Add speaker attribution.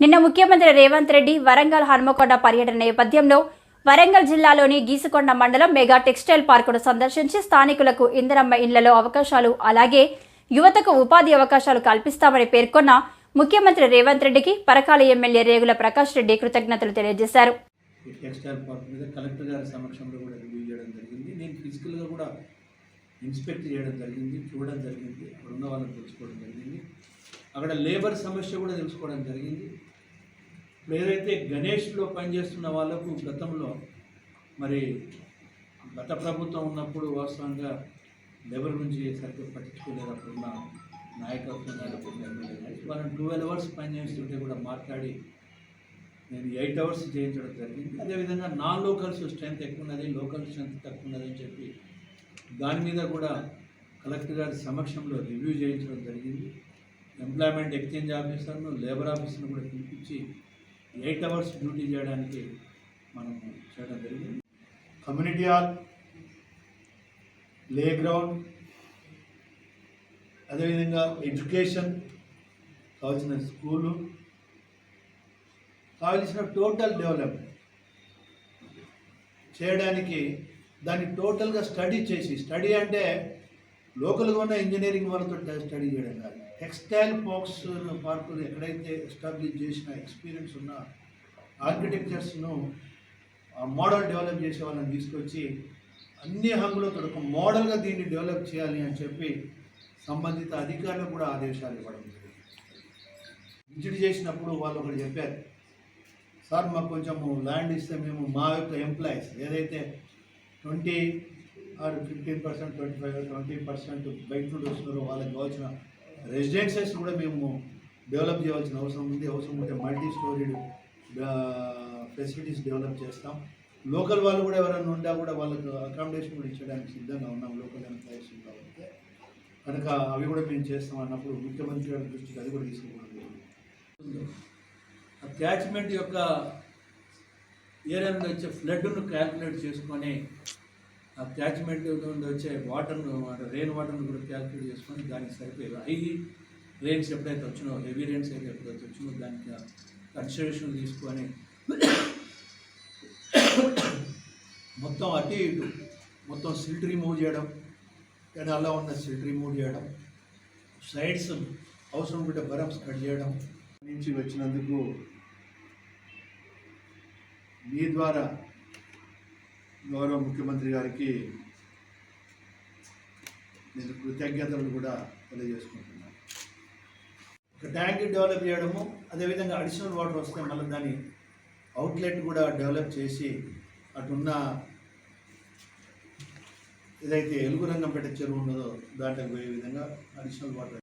Speaker 1: నిన్న ముఖ్యమంత్రి రేవంత్ రెడ్డి వరంగల్ హనుమకొండ పర్యటన నేపథ్యంలో వరంగల్ జిల్లాలోని గీసుకొండ మండలం మెగా టెక్స్టైల్ పార్కును సందర్శించి స్థానికులకు ఇందిరమ్మ ఇళ్ళలో అవకాశాలు అలాగే యువతకు ఉపాధి అవకాశాలు కల్పిస్తామని పేర్కొన్న ముఖ్యమంత్రి రేవంత్ రెడ్డికి పరకాల ఎమ్మెల్యే రేగుల ప్రకాష్ రెడ్డి కృతజ్ఞతలు తెలియజేశారు.
Speaker 2: టెక్స్టైల్ పార్క్ మీద కలెక్టర్ గారి సమక్షంలో కూడా రివ్యూ చేయడం జరిగింది. నేను ఫిజికల్గా కూడా ఇన్స్పెక్ట్ చేయడం జరిగింది చూడడం జరిగింది. అక్కడ ఉన్న వాళ్ళని తెలుసుకోవడం జరిగింది. అక్కడ లేబర్ సమస్య కూడా తెలుసుకోవడం జరిగింది. ఏదైతే గణేష్లో పనిచేస్తున్న వాళ్ళకు గతంలో మరి గత ప్రభుత్వం ఉన్నప్పుడు వాస్తవంగా లేబర్ గురించి సరిగ్గా పట్టించుకోలేదు అప్పుడున్న నాయకత్వం వాళ్ళని ట్వెల్వ్ అవర్స్ పనిచేస్తుంటే కూడా మాట్లాడి నేను ఎయిట్ అవర్స్ చేయించడం జరిగింది. అదేవిధంగా నాన్ లోకల్స్ స్ట్రెంత్ ఎక్కువ ఉన్నది లోకల్ స్ట్రెంత్ తక్కువ ఉన్నది అని చెప్పి దాని మీద కూడా కలెక్టర్ గారి సమక్షంలో రివ్యూ చేయించడం జరిగింది. ఎంప్లాయ్మెంట్ ఎక్స్చేంజ్ ఆఫీసర్ను లేబర్ ఆఫీసర్ను కూడా పిలిపించి ఎయిట్ అవర్స్ డ్యూటీ చేయడానికి మనం చేయడం జరిగింది. కమ్యూనిటీ హాల్ ప్లే గ్రౌండ్ అదేవిధంగా ఎడ్యుకేషన్ కావాల్సిన స్కూలు కావలసిన టోటల్ డెవలప్మెంట్ చేయడానికి దాన్ని టోటల్గా స్టడీ చేసి స్టడీ అంటే లోకల్గా ఉన్న ఇంజనీరింగ్ వాళ్ళతో స్టడీ చేయడం కాదు. టెక్స్టైల్ పార్క్స్ పార్కులు ఎక్కడైతే ఎస్టాబ్లిష్ చేసిన ఎక్స్పీరియన్స్ ఉన్న ఆర్కిటెక్చర్స్ను మోడల్ డెవలప్ చేసే వాళ్ళని తీసుకొచ్చి అన్ని హంగులతో ఒక మోడల్గా దీన్ని డెవలప్ చేయాలి అని చెప్పి సంబంధిత అధికారులకు కూడా ఆదేశాలు ఇవ్వడం జరిగింది. విజిట్ చేసినప్పుడు వాళ్ళు ఒకటి చెప్పారు సార్ మాకు కొంచెము ల్యాండ్ ఇస్తే మేము మా యొక్క ఎంప్లాయీస్ ఏదైతే twenty or fifteen percent twenty five twenty percent బయట నుండి వస్తున్నారో వాళ్ళకి కావాల్సిన రెసిడెన్సెస్ కూడా మేము డెవలప్ చేయాల్సిన అవసరం ఉంది. అవసరం ఉంటే మల్టీ స్టోరీడ్ ఫెసిలిటీస్ డెవలప్ చేస్తాం. లోకల్ వాళ్ళు కూడా ఎవరైనా ఉండా కూడా వాళ్ళకు అకామిడేషన్ కూడా ఇచ్చడానికి సిద్ధంగా ఉన్నాం. లోకల్ ఎంప్లాయీస్ కాబట్టి కనుక అవి కూడా మేము చేస్తాం అన్నప్పుడు ముఖ్యమంత్రి గారి దృష్టికి అది కూడా తీసుకోవడం జరిగింది క్యాచ్మెంట్ యొక్క ఏరియా వచ్చే ఫ్లడ్ను క్యాల్కులేట్ చేసుకొని ఆ క్యాచ్మెంట్ నుండి వచ్చే వాటర్ను రెయిన్ వాటర్ను కూడా క్యాల్కులేట్ చేసుకొని దానికి సరిపోయే హై రెయిన్స్ ఎప్పుడైతే వచ్చినో హెవీ రెయిన్స్ అయితే ఎప్పుడైతే వచ్చినో దానికి కన్సిడరేషన్ తీసుకొని మొత్తం అటు ఇటు మొత్తం సిల్ట్ రిమూవ్ చేయడం కానీ ఉన్న సిల్ట్ రిమూవ్ చేయడం సైడ్స్ అవసరం ఉంటే బరమ్స్ కట్ చేయడం. నుంచి వచ్చినందుకు మీ ద్వారా గౌరవ ముఖ్యమంత్రి గారికి నేను కృతజ్ఞతలు కూడా తెలియజేసుకుంటున్నాను. ఒక ట్యాంక్ డెవలప్ చేయడము అదేవిధంగా అడిషనల్ వాటర్ వస్తే మళ్ళీ దాని అవుట్లెట్ కూడా డెవలప్ చేసి అటున్న ఏదైతే ఎలుగు రంగంపేట చెరువు ఉన్నదో దాంట్లోకి పోయే విధంగా అడిషనల్ వాటర్